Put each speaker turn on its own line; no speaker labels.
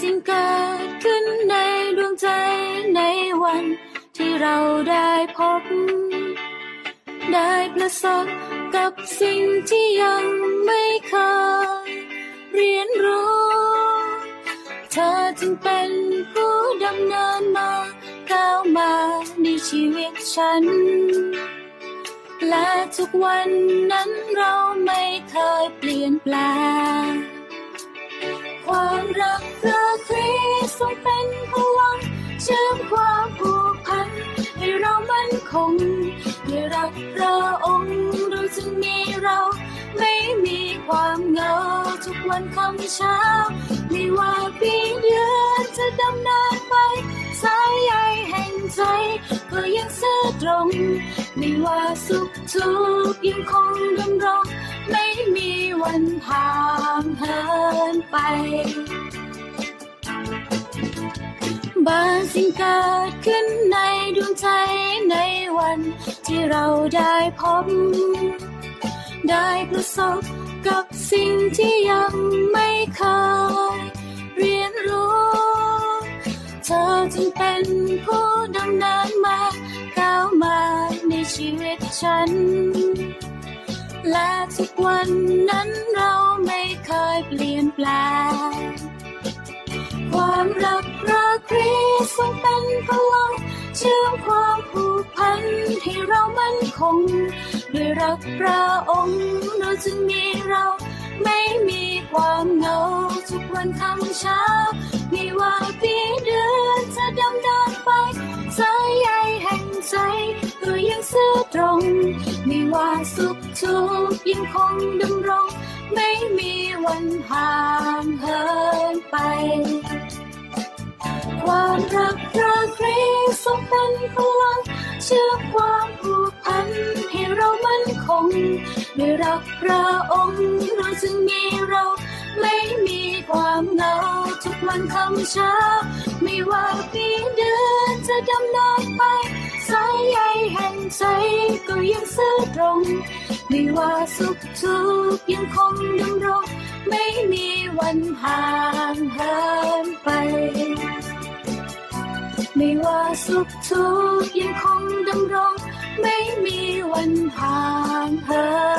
สิ่งเกิดขึ้นในดวงใจในวันที่เราได้พบ ได้ประสบกับสิ่งที่ยังไม่เคยเรียนรู้ เธอจึงเป็นผู้ดำเนินมาก้าวมาในชีวิตฉัน และทุกวันนั้นเราไม่เคยเปลี่ยนแปลง คงได้รักพระองค์เราจึงมีเรา ไม่มีความเหงาทุกวันคำเช้า ไม่ว่าปีเดือนจะดำเนินไปสายใยแห่งใจก็ยังซื่อตรง ไม่ว่าสุขทุกข์ยังคงดำรงไม่มีวันห่างเหินไปบางสิ่งเกิดขึ้นในดวงใจันที่เราได้พบ ได้ประสบกับสิ่งที่ยังไม่เคยเรียนรู้ เธอจึงเป็นผู้ดำเนินมาก้าวมาในชีวิตฉัน และทุกวันนั้นเราไม่เคยเปลี่ยนแปลงความรัก ให้เรามั่นคง ด้วยรักพระองค์เราจึงมีเราไม่มีความเหงาทุกวันคำเช้า ไม่ว่าปีเดือนจะดำเนินไป สายใยแห่งใจก็ยังซื่อตรง ไม่ว่าสุขทุกข์ยังคงดำรง ไม่มีวันห่างเหินไป ความรักพระคริสต์ทรงเป็นพลัง เชื่อความผูกพันให้เรามั่นคงด้วยรักพระองค์เราจึงมีเราไม่มีความเหงาทุกวันคำเช้า ไม่ว่าปีเดือนจะดำเนินไป สายใยแห่งใจก็ยังซื่อตรง ไม่ว่าสุขทุกข์ยังคงดำรง ไม่มีวันห่างเหินไป ไม่ว่าสุขทุกข์ยังคงดำรง ไม่มีวันห่างเหิน